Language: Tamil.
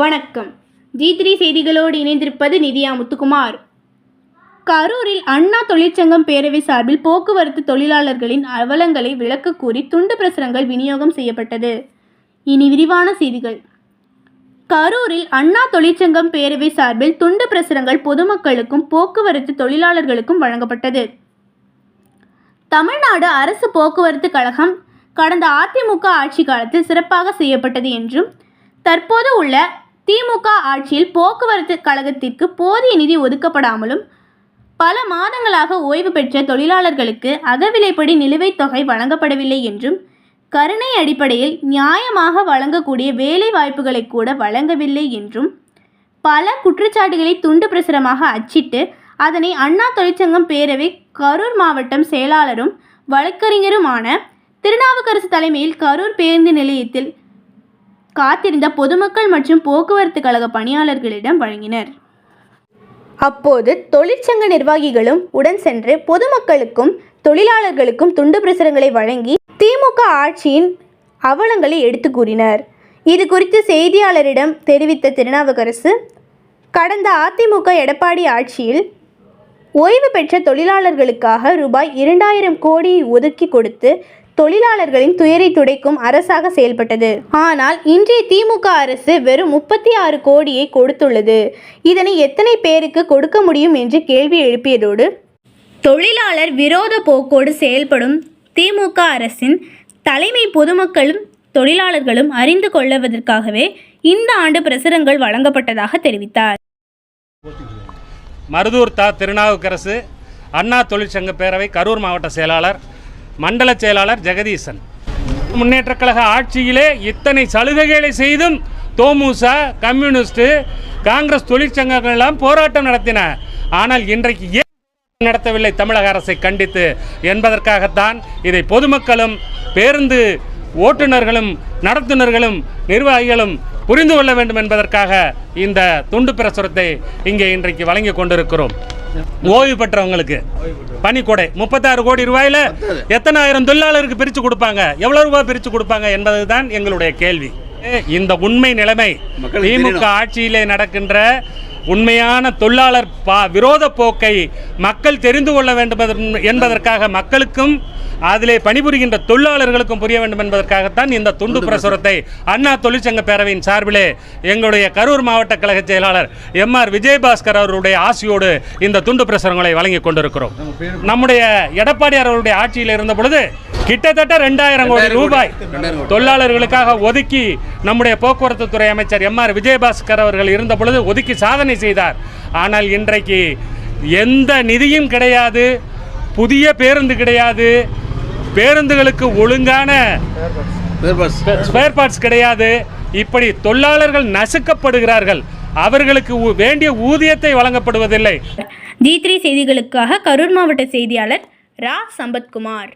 வணக்கம். ஜி த்ரீ செய்திகளோடு இணைந்திருப்பது நிதியா முத்துக்குமார். கரூரில் அண்ணா தொழிற்சங்கம் பேரவை சார்பில் போக்குவரத்து தொழிலாளர்களின் அவலங்களை விளக்க கூறி துண்டு பிரசுரங்கள் விநியோகம் செய்யப்பட்டது. இனி விரிவான செய்திகள். கரூரில் அண்ணா தொழிற்சங்கம் பேரவை சார்பில் துண்டு பிரசுரங்கள் பொதுமக்களுக்கும் போக்குவரத்து தொழிலாளர்களுக்கும் வழங்கப்பட்டது. தமிழ்நாடு அரசு போக்குவரத்து கழகம் கடந்த அதிமுக ஆட்சி காலத்தில் சிறப்பாக செய்யப்பட்டது என்றும் தற்போது உள்ள திமுக ஆட்சியில் போக்குவரத்து கழகத்திற்கு போதிய நிதி ஒதுக்கப்படாமலும் பல மாதங்களாக ஓய்வு பெற்ற தொழிலாளர்களுக்கு அகவிலைப்படி நிலுவைத் தொகை வழங்கப்படவில்லை என்றும் கருணை அடிப்படையில் நியாயமாக வழங்கக்கூடிய வேலை வாய்ப்புகளை கூட வழங்கவில்லை என்றும் பல குற்றச்சாட்டுகளை துண்டு பிரசுரமாக அச்சிட்டு அதனை அண்ணா தொழிற்சங்கம் பேரவை கரூர் மாவட்டம் செயலாளரும் வழக்கறிஞருமான திருநாவுக்கரசு தலைமையில் கரூர் பேருந்து நிலையத்தில் காத்திருந்த பொதுமக்கள் மற்றும் போக்குவரத்து கழக பணியாளர்களிடம் வழங்கினர். அப்போது தொழிற்சங்க நிர்வாகிகளும் உடன் சென்று பொதுமக்களுக்கும் தொழிலாளர்களுக்கும் துண்டு பிரசுரங்களை வழங்கி திமுக ஆட்சியின் அவலங்களை எடுத்து கூறினர். இது குறித்து செய்தியாளரிடம் தெரிவித்த திருநாவுக்கரசு கடந்த அதிமுக எடப்பாடி ஆட்சியில் ஓய்வு பெற்ற தொழிலாளர்களுக்காக ரூபாய் இரண்டாயிரம் கோடி ஒதுக்கி கொடுத்து தொழிலாளர்களின் துயரை துடைக்கும் அரசாக செயல்பட்டது. ஆனால் இன்றைய திமுக அரசு வெறும் முப்பத்தி ஆறு கோடியை கொடுத்துள்ளது. இதனை எத்தனை பேருக்கு கொடுக்க முடியும் என்று கேள்வி எழுப்பியதோடு தொழிலாளர் விரோத போக்கோடு செயல்படும் திமுக அரசின் தலைமை பொதுமக்களும் தொழிலாளர்களும் அறிந்து கொள்வதற்காகவே இந்த ஆண்டு பிரசுரங்கள் வழங்கப்பட்டதாக தெரிவித்தார். மருதூர் தா. திருநாவுக்கரசு அண்ணா தொழிற்சங்க பேரவை கரூர் மாவட்ட செயலாளர் மண்டல செயலாளர் ஜெகதீசன். முன்னேற்ற கழக ஆட்சியிலே இத்தனை சலுகைகளை செய்தும் தோமுச கம்யூனிஸ்ட் காங்கிரஸ் தொழிற்சங்கங்கள் எல்லாம் போராட்டம் நடத்தின. ஆனால் இன்றைக்கு ஏன் நடத்தவில்லை தமிழக அரசை கண்டித்து என்பதற்காகத்தான் இதை பொதுமக்களும் பேருந்து ஓட்டுநர்களும் நடத்துனர்களும் நிர்வாகிகளும் புரிந்து கொள்ள வேண்டும் என்பதற்காக இந்த துண்டு பிரசுரத்தை இங்கே இன்றைக்கு வழங்கி கொண்டிருக்கிறோம். ஓய்வு பெற்றவங்களுக்கு. பணிக்கொடை முப்பத்தாறு கோடி ரூபாயில எத்தனை ஆயிரம் தொழிலாளருக்கு பிரித்து கொடுப்பாங்க? எவ்வளவு ரூபாய் பிரித்து கொடுப்பாங்க என்பதுதான் எங்களுடைய கேள்வி. இந்த உண்மை நிலைமை திமுக ஆட்சியிலே நடக்கின்ற உண்மையான தொழிலாளர் பா விரோத போக்கை மக்கள் தெரிந்து கொள்ள வேண்டும் என்பதற்காக மக்களுக்கும் அதிலே பணிபுரிகின்ற தொழிலாளர்களுக்கும் புரிய வேண்டும் என்பதற்காகத்தான் இந்த துண்டு பிரசுரத்தை அண்ணா தொழிற்சங்க பேரவையின் சார்பிலே எங்களுடைய கரூர் மாவட்ட கழக செயலாளர் எம் ஆர் விஜயபாஸ்கர் அவருடைய ஆசியோடு இந்த துண்டு பிரசுரங்களை வழங்கி கொண்டிருக்கிறோம். நம்முடைய எடப்பாடியார் அவருடைய ஆட்சியில் இருந்த பொழுது கிட்டத்தட்ட ரெண்டாயிரம் கோடி ரூபாய் தொழிலாளர்களுக்காக ஒதுக்கி நம்முடைய போக்குவரத்து துறை அமைச்சர் எம் ஆர் விஜயபாஸ்கர் அவர்கள் இருந்த பொழுது ஒதுக்கி சாதனை செய்தார். ஆனால் இன்றைக்கு எந்த நிதியும் கிடையாது புதிய பேருந்து கிடையாது பேருந்துகளுக்கு ஒழுங்கான ஸ்பேர் பார்ட்ஸ் கிடையாது. இப்படி தொழிலாளர்கள் நசுக்கப்படுகிறார்கள். அவர்களுக்கு வேண்டிய ஊதியத்தை வழங்கப்படுவதில்லை. ஜி த்ரீ செய்திகளுக்காக கரூர் மாவட்ட செய்தியாளர் ரா. சம்பத்குமார்.